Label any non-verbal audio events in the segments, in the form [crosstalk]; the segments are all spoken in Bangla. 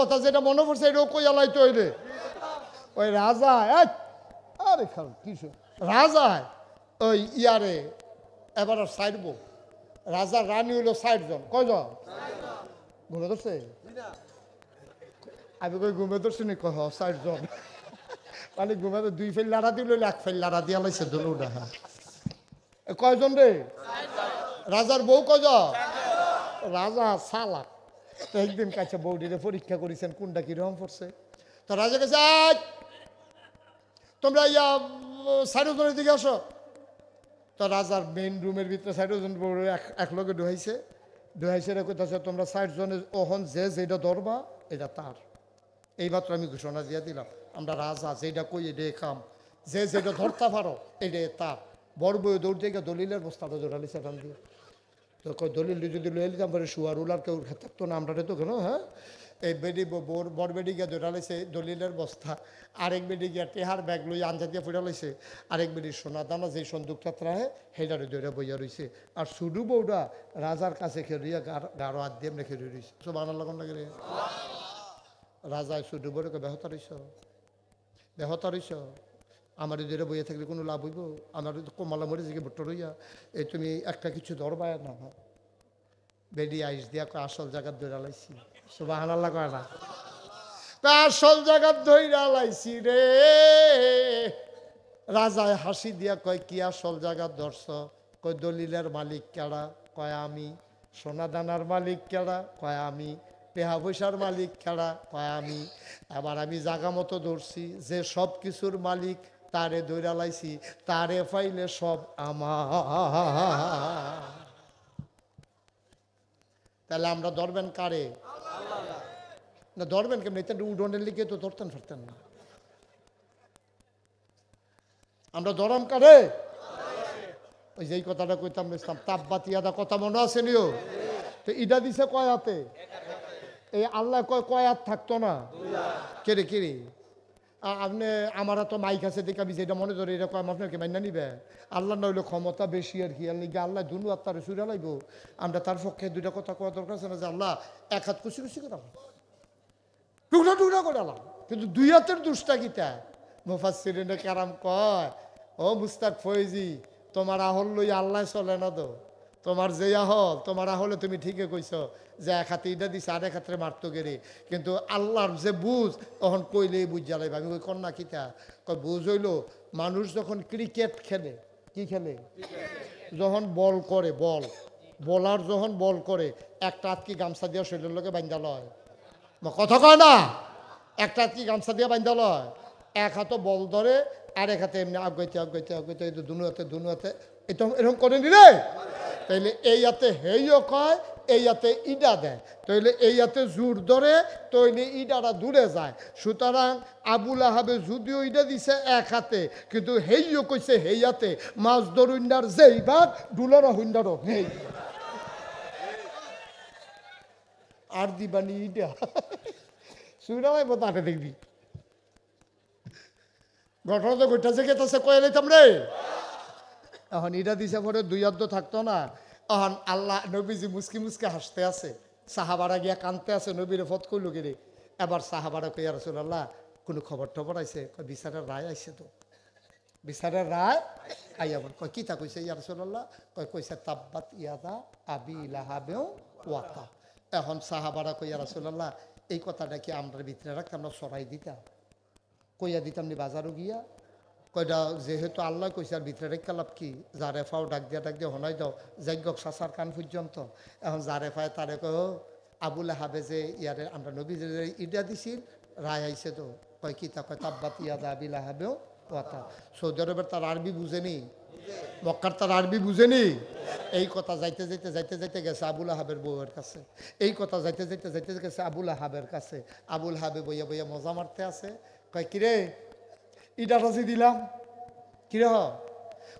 কথা যেটা মনে পড়ছে এটাও কইয়া লাইতে হইলে? ওই রাজা আরে খাল কিসব রাজা ওই ইয়ারে এবার আর সাইডব রাজা রানী হইল ষাট জন কয়জন? ঘুমে ধরছে? আমি কই ঘুমে ধরছি নি? কহ ষাট জন মানে ঘুমে তো দুই ফেল লাড়া দিল এক ফেল লাড়া দিয়া লাইছে দুটা এ কয়জন রে? রাজার বউ কয়জন? রাজা সালা তো একদিন কাছে বৌডিরে পরীক্ষা করেছেন কোনটা কীরকম পড়ছে? তো রাজা কাছে "আয়, তোমরা ইয়া সাইডজনের দিকে আসো। তো রাজার মেইন রুমের ভিতরে সাইডজন এক লগে ডুহাইছে ডুহাইছে রে কোথাছে তোমরা ষাট জনের ওহন যে যেটা ধরবা এটা তার। এইমাত্র আমি ঘোষণা দিয়ে দিলাম আমরা রাজা যেটা কই এটা কাম। যে যেটা ধরতে পারো এটা তার। বড় বই দৌড় থেকে দলিলের বস্তাটা দৌড়ালি সেখান দিয়ে। দলিল যদি লয়ে নিতাম পরে শুয়ার উলার কেউ থাকতো না আমরা তো কেন হ্যাঁ? এই বেডি বড় বেডি গিয়ে দৌড়ালাইছে দলিলের বস্তা। আরেক বেডি গিয়া টেহার ব্যাগ লই আঞ্জা দিয়ে ফুটালাইছে আরেক বেডি সোনা দানা যে সন্দুকটা ত্রাহে হেডারে দৌড়া বইয়া রইছে। আর শুধু বউটা রাজার কাছে খেলিয়া গারো হাত দিয়ে খেলে রইছে। সব আনার লাগান লাগে রাজায় শুধু বড় বেহতা রইছ রইছ। আমার যদি বইয়ে থাকলে কোনো লাভ হইব? আমার কমালা মরে যে ভুট্টো রইয়া এই তুমি একটা কিছু ধরবায় না? বেডি আইস দিয়া আসল জায়গার ধরে লাইছি। সুবাহ আল্লাহ কয় না। আসল জায়গার ধইরা লাইছি রে। রাজায় হাসি দিয়া কয়, কি আসল জায়গার ধরছ? কয়, দলিলের মালিক কেডা? কয়, আমি সোনা দানার মালিক কেডা? কয়, আমি পেহা পয়সার মালিক খেড়া কয়, আমি আবার আমি জাগা মতো ধরছি, যে সব কিছুর মালিক তারে দৈরা লাইছি, তারে ফাইলে সব আমার। তাহলে আমরা ধরবেন কারে? না, ধরবেন কেমন? এটা উডনের লিগে তো ধরতেন ফেরতেন না। আমরা ধরাম কারে? ওই যেই কথাটা কইতাম ইসলাম তাপবাতিয়াদা কথা মনে আছে নিও? তো ইটা দিছে কয় হাতে? এই আল্লাহ কয় কয় হাত থাকতো না? কেরে কেরে? আপনি আমার তো মাইক আছে, দেখে আমি যেটা মনে ধরে এরকম আপনাকে মাইনা নিবে? আল্লাহ নইলে ক্ষমতা বেশি আর কি আর লিগে আল্লাহ দুনু আত্মারে সুরে লাইব। আমরা তার পক্ষে দুইটা কথা কোয়া দরকার আছে না, যে আল্লাহ এক হাত কুচি কুচি করে টুকরা টুকরা করে আলাম কিন্তু দুই হাতের দুষ্টা গীতা মুফাসিরিনে কারাম কয়, ও মুস্তাক ফয়েজি তোমার আহল লই আল্লাহ চলে না তো? তোমার যে আহল তোমার আহলে তুমি ঠিকই কইছ যে এক হাতে ইটা দিছে আর এক হাতে মারতো গেরে। কিন্তু আল্লাহর যে বুঝ, তখন কইলেই বুঝ জ্বালাই আমি কই, কন্যা কিতা কয় বুঝ হইল, মানুষ যখন ক্রিকেট খেলে, কি খেলে? যখন বল করে, বল। বলার যখন বল করে, একটা হাত কি গামছা দিয়া শরীরের লোকে বান্ধা লয়? কথা কয় না? একটা হাত কি গামছা দিয়া বান্ধা লয়? এক হাতে বল ধরে আর এক হাতে এমনি আগাইতে আগাইতে আগাইতে দুনু হাতে দুনু হাতে এরকম করে নি রে? তাইলে এই হাতে হেইও কয় এই হাতে ইডা দেয়। তাইলে এই হাতে জোর ধরে তৈলে ইডাটা দূরে যায়। সুতরাং আবুল আহাবে যদিও ইডা দিছে এক হাতে, কিন্তু হেইও কইছে হেই হাতে মাছ ধরুন্ডার যেই ভাগ ডুলারা হুন্ডারও হেই আর দিবানি ইডা। সুইরামাই বোতাটে দেখবি। ঘটনা তো ঘটেছে, গেতেছে, কয়ে লইতাম রে। এখন ইটা দিছে পরে দুই অর্ধ থাকতো না। এখন আল্লাহ নবীজি মুসকি মুসকি হাসতে আছে। সাহাবারা গিয়া কানতে আছে, নবীরে ফত করল গিরে এবার সাহাবারা কইয়া রসুল্লাহ কোনো খবর টবর আইসে বিচারের রায় আইসে তো। বিচারের রায়? আইয়া বল, কয় কিতা কইছে? ইয়া রসুল্লাহ কয়, কইছে, তাব্বাত ইয়াদা আবি লাহাবেও ওয়াতা। এখন সাহাবারা কইয়া রসুল্লাহ এই কথাটা কি আমরা ভিতরে রাখতে আমরা সরাই দিতাম। কইয়া দিতাম নি বাজারও গিয়া? কয়টা যেহেতু আল্লাহ কইছে আর ভিতরে রেখা লাভ কি? যারে ফাও ডাক দিয়া ডাক দিয়া হনাই দাও। যাজ্ঞক সাসার কান পর্যন্ত। এখন যারে ফায় তারে কয় "ও, আবুল হাবে যে ইয়ারে আমরা নবী যে ইডা দিছিল রায় আইছে তো। কয় কি তা? কয় তাব্বাত ইয়াদা আবিল হাবেও কথা সৌদি আরবের তার আরবি বুঝেনি? মক্কার তার আরবি বুঝেনি? এই কথা যাইতে যাইতে যাইতে যাইতে গেছে আবুল আহাবের বউয়ের কাছে। এই কথা যাইতে যাইতে যাইতে গেছে আবুল আহাবের কাছে। আবুল হাবে বইয়া বইয়া মজা মারতে আছে। কয় কিরে ইটা রাজি দিলাম। কিরে হ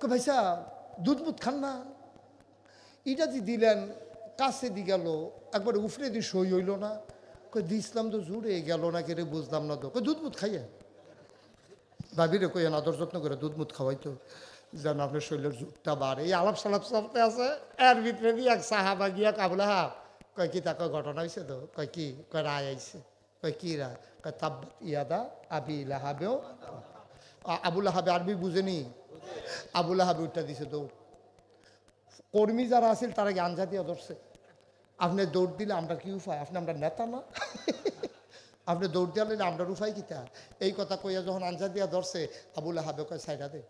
কয় ভাইসা দুধ মুধ খান না? ইটা দি দিলেন, কাছে দি গেল একবার উফরে দি সই হইল না। কই দিছিলাম তো জুড়ে গেল না কেরে, বুঝলাম না তো। কই দুধ মুধ খাইয়া? ভাবিরে কই আদর যত্ন করে দুধ মুধ খাওয়াইতো যেন আপনার শরীরের জুটটা বাড়ে। এই আলাপ সালাপ চলতে আছে, এর ভিতরে দিয়ে এক সাহাবা গিয়া কাবুলা হাব কয়, কি তাকে ঘটনা হয়েছে তো? কয়, কি? কয়, রায় আইছে। কয় কিরা কয়, তাব্বাত ইয়াদা আবি লাহাবেও আ- আবু লাহাবে আরবি বুঝেনি আবু লাহাবে উঠটা দিছে দৌড়। কর্মী যারা আছিল, তারা আঞ্জা দিয়ে ধরছে আপনি দৌড় দিলে আমরা কি উপায় আপনি আমরা নেতা না? আপনি দৌড় দিলে আমরা উপায় কিতা এই কথা কইয়া যখন আঞ্জা দিয়া ধরছে আবুল হাবে কয় সাইডা দে।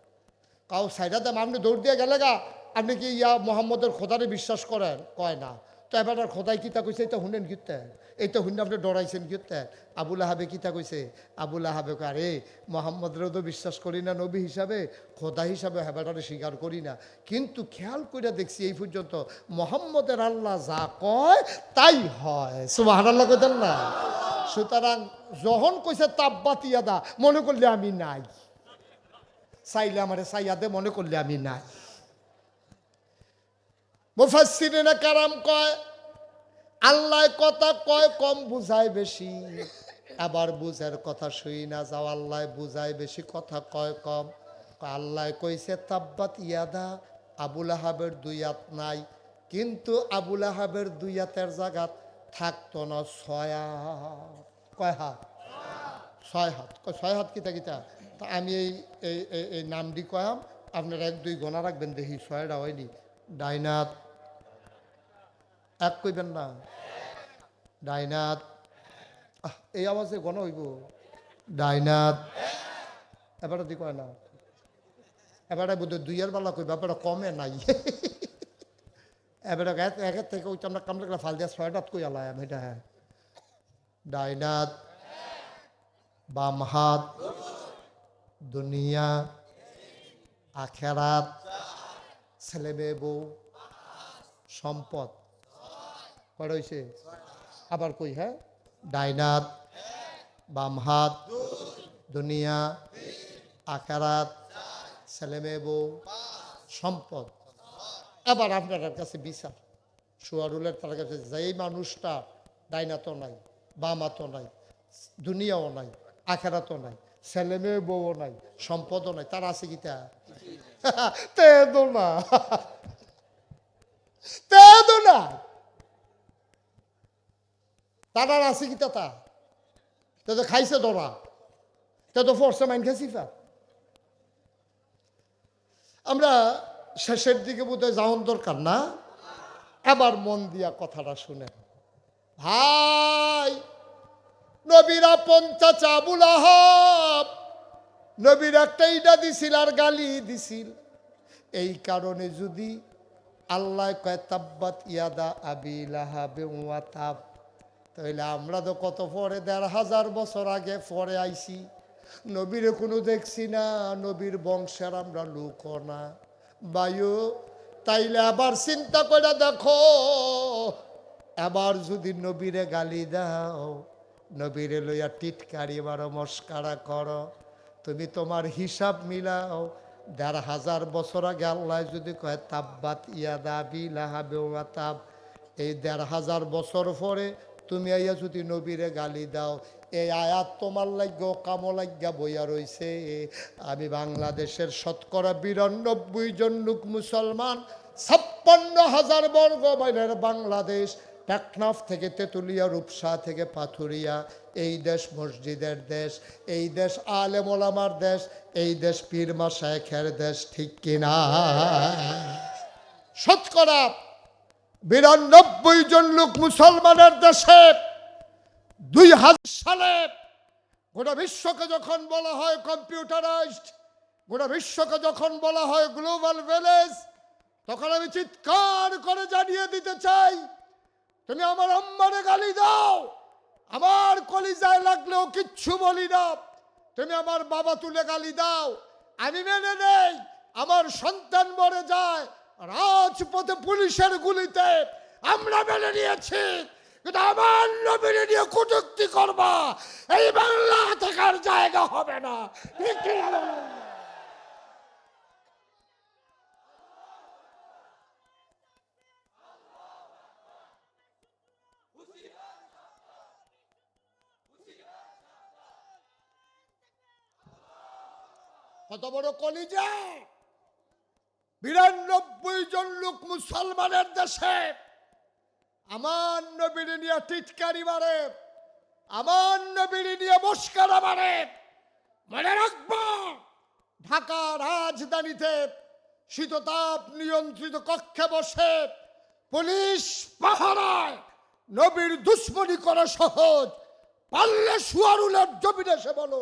কাউ সাইডা দেম আপনি দৌড় দিয়ে গেলে গা? আপনি কি ইয়া মোহাম্মদের খোদারে বিশ্বাস করেন? কয় না। তো এবার খোদাই কিতা কইছে এটা শুনেন কিতে এই তো শুনে আপনি ডরাইছেন কিতে আবুল হাবে কিতা কইছে? আবুল হাবে কয়, আরে, মোহাম্মদরেও তো বিশ্বাস করি না নবী হিসাবে খোদা হিসাবে হেবাটারে স্বীকার করি না। কিন্তু খেয়াল করে দেখছি এই পর্যন্ত মোহাম্মদের আল্লাহ যা কয়, তাই হয়। সুবাহ আল্লাহ কইতেন না? সুতরাং যখন কইছে তাব্বাতিয়াদা মনে করলে আমি নাই। চাইলে আমারে চাইয়াদে মনে করলে আমি নাই। মুফাসসিরিনে কারাম কয়, আল্লাহ কথা কয়, কম বুঝায় বেশি। আবার বুঝার কথা শুই না, যাও আল্লাহ বুঝায় বেশি, কথা কয় কম। আল্লাহ কইছে, তাব্বাত ইয়াদা, আবুল আহাবের দুই হাত নাই, কিন্তু আবুল আহাবের দুই হাতের জায়গাত থাকতো না ছয় কয় হাত? ছয় হাত। ছয় হাত কিতা কিতা? তা আমি এই এই, এই- নামটি কয়াম, আপনারা এক দুই গোনা রাখবেন, দেখি ছয়টা হয়নি। ডাইনাত এক কইবেন না। ডাইনাত এই আওয়াজে গণ হইব। ডাইনাত, এবারে দি কয় না। এবারে বোধ দুইয়ের বেলা কইবা, এবারে কমে নাই। এবারে এক- একের থেকে ওইটা আমরা কামলে গেলে ফাল দিয়া ছয়টাত কই আলাই আমি, এটা হ্যাঁ। ডাইনাত, বাম হাত, দুনিয়া, আখেরাত, ছেলে মেয়ে, বউ, সম্পদ। হয়েছে আবার কই হ্যাঁ? ডাইনাত বাম হাত দুনিয়া, আখেরাত ছেলে বউ, সম্পদ। আবার আপনার কাছে বিচার। সুয়ারুলের তার কাছে, যেই মানুষটা ডাইনাতও নাই বামাতও নাই, দুনিয়াও নাই, আখেরাতও নাই ছেলে মেয়ে বউও নাই, সম্পদও নাই, তার আছে কিতা [laughs] তে? না [laughs] তে না তার আছে কিতা তা। তে খাইছে ধরা তে তো ফোর্সে মাইন খাইছি ফা আমরা শেষের দিকে বোধহয় যাওয়ার দরকার না। এবার মন দিয়া কথাটা শুনে ভাই, নবীরা পঞ্চাশ আবুল আহাব, নবীর একটা ইটা দিছিল আর গালি দিছিল। এই কারণে যদি আল্লাহ কয়, তাব্বাত ইয়াদা আবি লাহাবে ওয়া তাব। তাহলে আমরা তো কত পরে দেড় হাজার বছর আগে পরে আইছি। নবীরে কোনো দেখছি না, নবীর বংশের আমরা লোক না। বায়ু তাইলে আবার চিন্তা করে দেখো, এবার যদি নবীরে গালি দাও, নবীরে লইয়া টিটকারি বারো মস্কারা করো, তুমি তোমার হিসাব মিলাও। দেড় হাজার বছর আগে আল্লাহ যদি কয়, তাব্বাত ইয়াদা বিলাহাবে তাব। এই দেড় হাজার বছর পরে তুমি আইয়া যদি নবীরে গালি দাও এই আয়াত তোমার লাগ্য কাম লাগিয়া বইয়া রইছে। আমি বাংলাদেশের শতকরা বিরানব্বই জন লোক মুসলমান, ছাপ্পান্ন হাজার বর্গ মাইলের বাংলাদেশ, টেকনাফ থেকে তেঁতুলিয়া, রূপসা থেকে পাথুরিয়া, এই দেশ মসজিদের দেশ, এই দেশ আলেম ওলামার দেশ, এই দেশ পীরমা শেখের দেশ, ঠিক কিনা? শতকরা বিরানব্বই জন লোক মুসলমানের দেশে দুই হাজার সালে গোটা বিশ্বকে যখন বলা হয় কম্পিউটারাইজড, গোটা বিশ্বকে যখন বলা হয় গ্লোবাল ভিলেজ তখন আমি চিৎকার করে জানিয়ে দিতে চাই, তুমি আমার আম্মারে গালি দাও, আমার কলিজায় লাগলেও কিচ্ছু বলি না, তুমি আমার বাবা তুলে গালি দাও, আমি মেনে নেই, আমার সন্তান মরে যায় রাজপথে পুলিশের গুলিতে আমরা মেনে নিয়েছি, কিন্তু আমার নবীরে নিয়ে কটুক্তি করবা, এই বাংলা থাকার জায়গা হবে না? কত বড় কলিজা বিরানব্বই জন লোক মুসলমানের দেশে। আমার নবীর নিয়ে টিটকারি মারে, আমার নবীর নিয়ে মুস্কার আমারে মনে রাখব, ঢাকা রাজধানীতে শীততাপ নিয়ন্ত্রিত কক্ষে বসে পুলিশ পাহারায় নবীর দুশ্মনী করা সহজ, পারলে সুয়ারুলের জমিনে এসে বলো।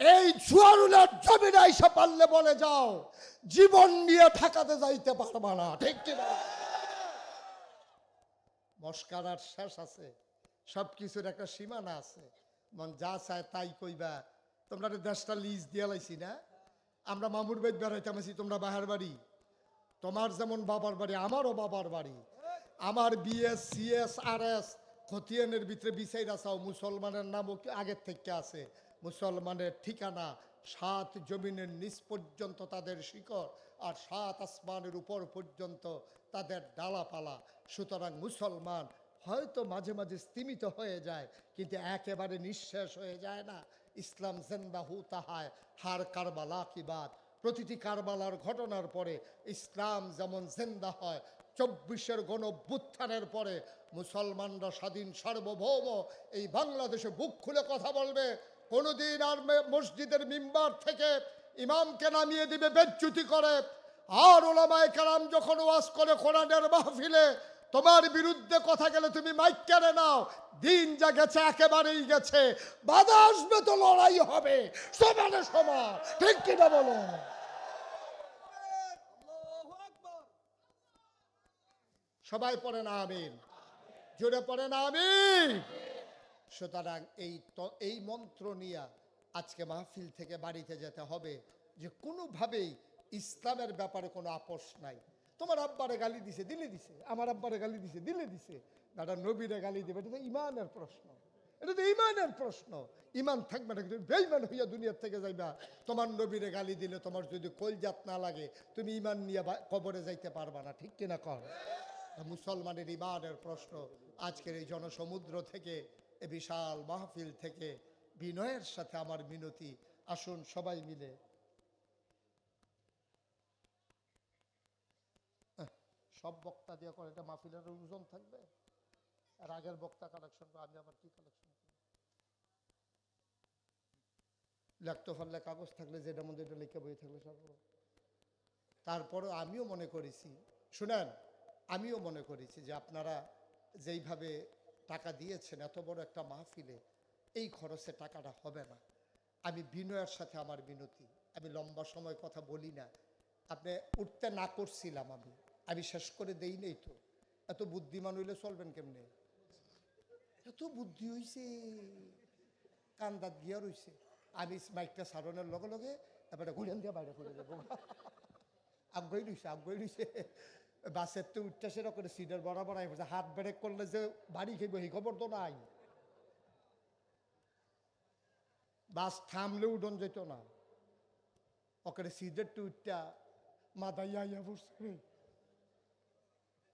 এই সুয়ারুলের জমিনে এসে পারলে বলে যাও, জীবন নিয়ে ঠেকাতে যাইতে পারবা না, ঠিক কিনা? মস্কারার শেষ আছে সব কিছুর একটা সীমানা আছে। মন যা চায় তাই কইবা। তোমরা দেশটা লিজ দিয়ে লাইছি না? আমরা মামুর বাড়ি বেড়াইতাম আছি তোমরা বাহার বাড়ি। তোমার যেমন বাবার বাড়ি, আমারও বাবার বাড়ি। আমার বিএস সিএস আর এস খতিয়ানের ভিতরে বিচাইরা চাও, মুসলমানের নামও আগের থেকে আছে। মুসলমানের ঠিকানা সাত জমিনের নিচ পর্যন্ত তাদের শিকড় আর সাত আসমানের উপর পর্যন্ত তাদের ডালাপালা। সুতরাং মুসলমান হয়তো মাঝে মাঝে স্তিমিত হয়ে যায়, কিন্তু একেবারে নিঃশেষ হয়ে যায় না। ইসলাম জেন্দাহু তাহায়, হার কারবালা কি বাদ প্রতিটি কারবালার ঘটনার পরে ইসলাম যেমন জেন্দা হয়, চব্বিশের গণভ্যুত্থানের পরে মুসলমানরা স্বাধীন সার্বভৌম এই বাংলাদেশে বুক খুলে কথা বলবে। কোনোদিন আর মসজিদের মিম্বার থেকে ইমামকে নামিয়ে দিবে, বেজ্জুতি করে। আর ওলামায় কালাম যখন ওয়াজ করে কোরআনের মাহফিলে, তোমার বিরুদ্ধে কথা গেলে তুমি মাইক কেড়ে নাও, দিন যা গেছে একেবারেই গেছে, বাধা আসবে তো লড়াই হবে, সমানে সমান। ঠিক কিনা বলো? সবাই পড়ে না আমিন? জোরে পড়ে না আমিন? সুতরাং এই এই মন্ত্র নিয়ে আজকে মাহফিল থেকে বাড়িতে যেতে হবে যে কোনোভাবেই ইসলামের ব্যাপারে কোনো আপোষ নাই। তোমার আব্বারে গালি দিছে, দিলে দিছে, আমার আব্বারে গালি দিছে, দিলে দিছে। দাদা নবীরে গালি দেবে, এটা তো ইমানের প্রশ্ন। এটা তো ইমানের প্রশ্ন। ইমান থাকবে না, কিন্তু বেইমান হইয়া দুনিয়ার থেকে যাইবা। তোমার নবীরে গালি দিলে তোমার যদি কলজাত না লাগে, তুমি ইমান নিয়ে কবরে যাইতে পারবা না, ঠিক কিনা কর? মুসলমানের ইমানের প্রশ্ন আজকের এই জনসমুদ্র থেকে এ বিশাল মাহফিল থেকে বিনয়ের সাথে আমার মিনতি। আসুন সবাই মিলে। সব বক্তা দিয়ে করে এটা মাহফিলের ওজন থাকবে? আর আগের বক্তা কালেকশন আমি আবার কি কালেকশন লেখতে কাগজ থাকলে যেটা মধ্যে এটা লিখে বই থাকলে সব তারপরে আমিও মনে করেছি, শুনেন, আমিও মনে করেছি যে আপনারা যেইভাবে টাকা দিয়েছেন, এত বড় একটা মাহফিলে, এই খরচে টাকাটা হবে না। আমি বিনয়ের সাথে আমার বিনতি আমি লম্বা সময় কথা বলি না। আপনি উঠতে না করছিলাম আমি। আমি শেষ করে দেই নেই তো। এত বুদ্ধিমান হইলে চলবেন কেমনে? এত বুদ্ধি হইছে। কান্দাত গিয়া রইছে। আমি মাইকটা সারণের লগে লগে তারপরে ঘুরেন দিয়ে বাইরে করে দেবো। আগ্রহী রইছে আগ্রহী রইছে। বাসের তো উঠতে সেরা করে সিটের বরাবর আই পড়ছে। হাত ব্রেক করলে যে বাড়ি খেয়ে এই খবর তো নাই বাস থামলে উঠন যেত না ওকে সিটের টু উঠটা মাথায় আইয়া বসছে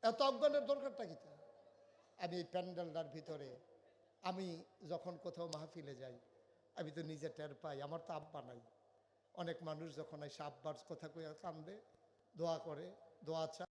এত অজ্ঞানের দরকারটা কি তা? আমি এই প্যান্ডেলটার ভিতরে, আমি যখন কোথাও মাহফিলে যাই, আমি তো নিজে টের পাই, আমার তো আব্বা নাই অনেক মানুষ যখন এসে আব্বার কথা কইয়া কান্দে, দোয়া করে, দোয়া চা